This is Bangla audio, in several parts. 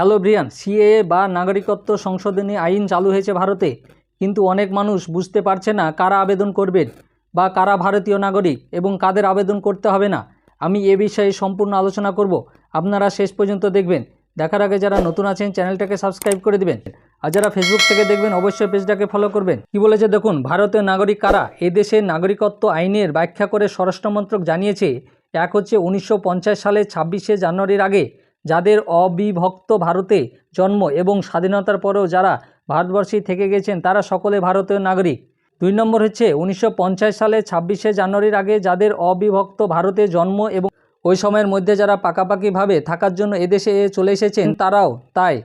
হ্যালো ব্রিয়ান, সিএএ বা নাগরিকত্ব সংশোধনী আইন চালু হয়েছে ভারতে। কিন্তু অনেক মানুষ বুঝতে পারছে না কারা আবেদন করবেন বা কারা ভারতীয় নাগরিক এবং কাদের আবেদন করতে হবে না। আমি এ বিষয়ে সম্পূর্ণ আলোচনা করব। আপনারা শেষ পর্যন্ত দেখবেন। দেখার আগে যারা নতুন আছেন, চ্যানেলটাকে সাবস্ক্রাইব করে দেবেন। আর যারা ফেসবুক থেকে দেখবেন, অবশ্যই পেজটাকে ফলো করবেন। কি বলেছে দেখুন ভারতীয় নাগরিক কারা? এদেশের নাগরিকত্ব আইনের ব্যাখ্যা করে স্বরাষ্ট্রমন্ত্রক জানিয়েছে, এক হচ্ছে উনিশশো সালে ছাব্বিশে জানুয়ারির আগে যাদের অবিভক্ত ভারতে জন্ম এবং স্বাধীনতার পরেও যারা ভারতবর্ষেই থেকে গেছেন, তারা সকলে ভারতীয় নাগরিক। দুই নম্বর হচ্ছে, উনিশশো পঞ্চাশ সালে ছাব্বিশে জানুয়ারির আগে যাদের অবিভক্ত ভারতে জন্ম এবং ওই সময়ের মধ্যে যারা পাকাপাকিভাবে থাকার জন্য এদেশে চলে এসেছেন, তারাও তাই।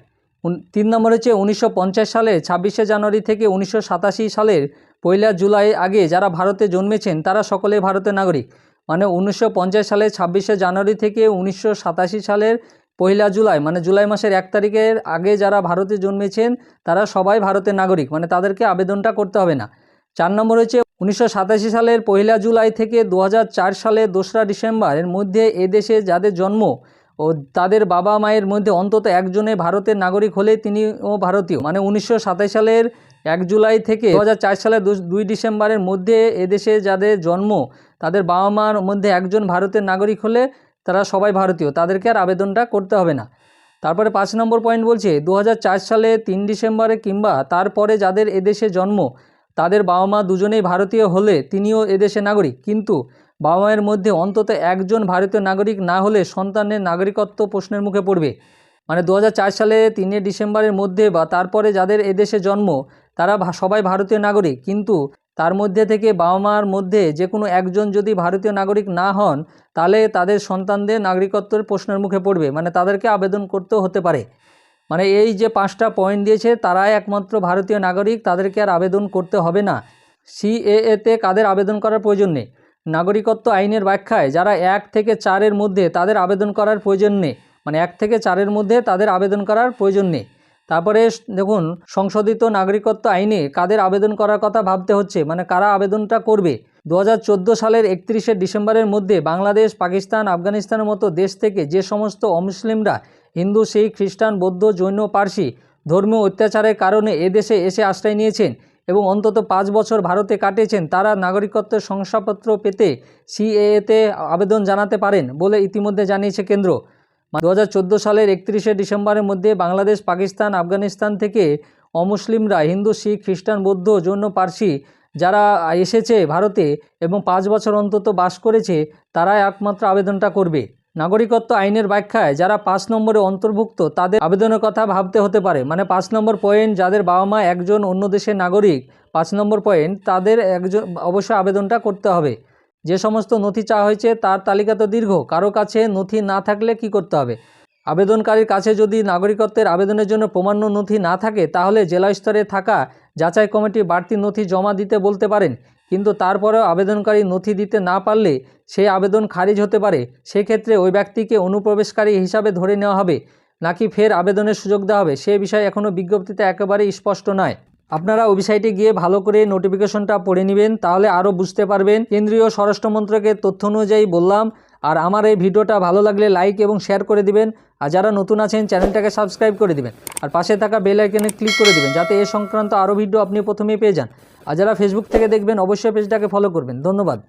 তিন নম্বর হচ্ছে, উনিশশো পঞ্চাশ সালে ছাব্বিশে জানুয়ারি থেকে উনিশশো সাতাশি সালের পয়লা জুলাই আগে যারা ভারতে জন্মেছেন, তারা সকলে ভারতের নাগরিক। মানে উনিশশো পঞ্চাশ সালে ছাব্বিশে জানুয়ারি থেকে উনিশশো সাতাশি সালের পয়লা জুলাই মানে জুলাই মাসের এক তারিখের আগে যারা ভারতে জন্মেছেন, তারা সবাই ভারতের নাগরিক মানে তাদেরকে আবেদনটা করতে হবে না। চার নম্বর হচ্ছে উনিশশো সাতাশি সালের পয়লা জুলাই থেকে দু সালের দোসরা ডিসেম্বরের মধ্যে এদেশে যাদের জন্ম ও তাদের বাবা মায়ের মধ্যে অন্তত একজনে ভারতের নাগরিক হলে তিনিও ভারতীয়। মানে উনিশশো সালের এক জুলাই থেকে দু হাজার চার সালের দুই ডিসেম্বরের মধ্যে এদেশে যাদের জন্ম, তাদের বাবা মার মধ্যে একজন ভারতের নাগরিক হলে তারা সবাই ভারতীয়, তাদেরকে আর আবেদনটা করতে হবে না। তারপরে পাঁচ নম্বর পয়েন্ট বলছে দু হাজার চার সালে তিন ডিসেম্বরে কিংবা তারপরে যাদের এদেশে জন্ম, তাদের বাবা মা দুজনেই ভারতীয় হলে তিনিও এদেশে নাগরিক। কিন্তু বাবা মায়ের মধ্যে অন্তত একজন ভারতীয় নাগরিক না হলে সন্তানের নাগরিকত্ব প্রশ্নের মুখে পড়বে। মানে দু হাজার চার সালে তিনে ডিসেম্বরের মধ্যে বা তারপরে যাদের এদেশে জন্ম, তারা সবাই ভারতীয় নাগরিক। কিন্তু তার মধ্যে থেকে বাবা মার মধ্যে যে কোনো একজন যদি ভারতীয় নাগরিক না হন, তাহলে তাদের সন্তানদের নাগরিকত্বের প্রশ্নের মুখে পড়বে। মানে তাদেরকে আবেদন করতেও হতে পারে। মানে এই যে পাঁচটা পয়েন্ট দিয়েছে, তারাই একমাত্র ভারতীয় নাগরিক, তাদেরকে আর আবেদন করতে হবে না। সিএএতে কাদের আবেদন করার প্রয়োজন নেই? নাগরিকত্ব আইনের ব্যাখ্যায় যারা এক থেকে চারের মধ্যে তাদের আবেদন করার প্রয়োজন নেই। মানে এক থেকে চারের মধ্যে তাদের আবেদন করার প্রয়োজন নেই। তারপরে দেখুন, সংশোধিত নাগরিকত্ব আইনে কাদের আবেদন করার কথা ভাবতে হচ্ছে? মানে কারা আবেদনটা করবে? দু হাজার চোদ্দ সালের একত্রিশে ডিসেম্বরের মধ্যে বাংলাদেশ, পাকিস্তান, আফগানিস্তানের মতো দেশ থেকে যে সমস্ত অমুসলিমরা হিন্দু, শিখ, খ্রিস্টান, বৌদ্ধ, জৈন, পার্সি ধর্মীয় অত্যাচারের কারণে এদেশে এসে আশ্রয় নিয়েছেন এবং অন্তত পাঁচ বছর ভারতে কাটিয়েছেন, তারা নাগরিকত্বের শংসাপত্র পেতে সিএএতে আবেদন জানাতে পারেন বলে ইতিমধ্যে জানিয়েছে কেন্দ্র। দু হাজার চোদ্দ সালের একত্রিশে ডিসেম্বরের মধ্যে বাংলাদেশ, পাকিস্তান, আফগানিস্তান থেকে অমুসলিমরা হিন্দু, শিখ, খ্রিস্টান, বৌদ্ধ, জৈন, পার্সি যারা এসেছে ভারতে এবং পাঁচ বছর অন্তত বাস করেছে, তারাই একমাত্র আবেদনটা করবে। নাগরিকত্ব আইনের ব্যাখ্যায় যারা পাঁচ নম্বরে অন্তর্ভুক্ত, তাদের আবেদনের কথা ভাবতে হতে পারে। মানে পাঁচ নম্বর পয়েন্ট যাদের বাবা মা একজন অন্য দেশের নাগরিক, পাঁচ নম্বর পয়েন্ট তাদের একজন অবশ্যই আবেদনটা করতে হবে। যে সমস্ত নথি চাওয়া হয়েছে তার তালিকা তো দীর্ঘ। কারও কাছে নথি না থাকলে কি করতে হবে? আবেদনকারীর কাছে যদি নাগরিকত্বের আবেদনের জন্য প্রমাণ্য নথি না থাকে, তাহলে জেলা স্তরে থাকা যাচাই কমিটি বাড়তি নথি জমা দিতে বলতে পারেন। কিন্তু তারপরেও আবেদনকারী নথি দিতে না পারলে সেই আবেদন খারিজ হতে পারে। সেক্ষেত্রে ওই ব্যক্তিকে অনুপ্রবেশকারী হিসাবে ধরে নেওয়া হবে, নাকি ফের আবেদনের সুযোগ দেওয়া হবে, সে বিষয়ে এখনও বিজ্ঞপ্তিতে একেবারেই স্পষ্ট নয়। আপনারা ওয়েবসাইটে গিয়ে ভালো করে নোটিফিকেশনটা পড়ে নেবেন, তাহলে আরও বুঝতে পারবেন। কেন্দ্রীয় স্বরাষ্ট্রমন্ত্রকের তথ্য অনুযায়ী বললাম, আর আমার এই ভিডিওটা ভালো লাগলে লাইক এবং শেয়ার করে দিবেন, আর যারা নতুন আছেন, চ্যানেলটাকে সাবস্ক্রাইব করে দিবেন, আর পাশে থাকা বেল আইকনে ক্লিক করে দিবেন, যাতে এ সংক্রান্ত আরও ভিডিও আপনি প্রথমেই পেয়ে যান। আর যারা ফেসবুক থেকে দেখবেন, অবশ্যই পেজটাকে ফলো করবেন। ধন্যবাদ।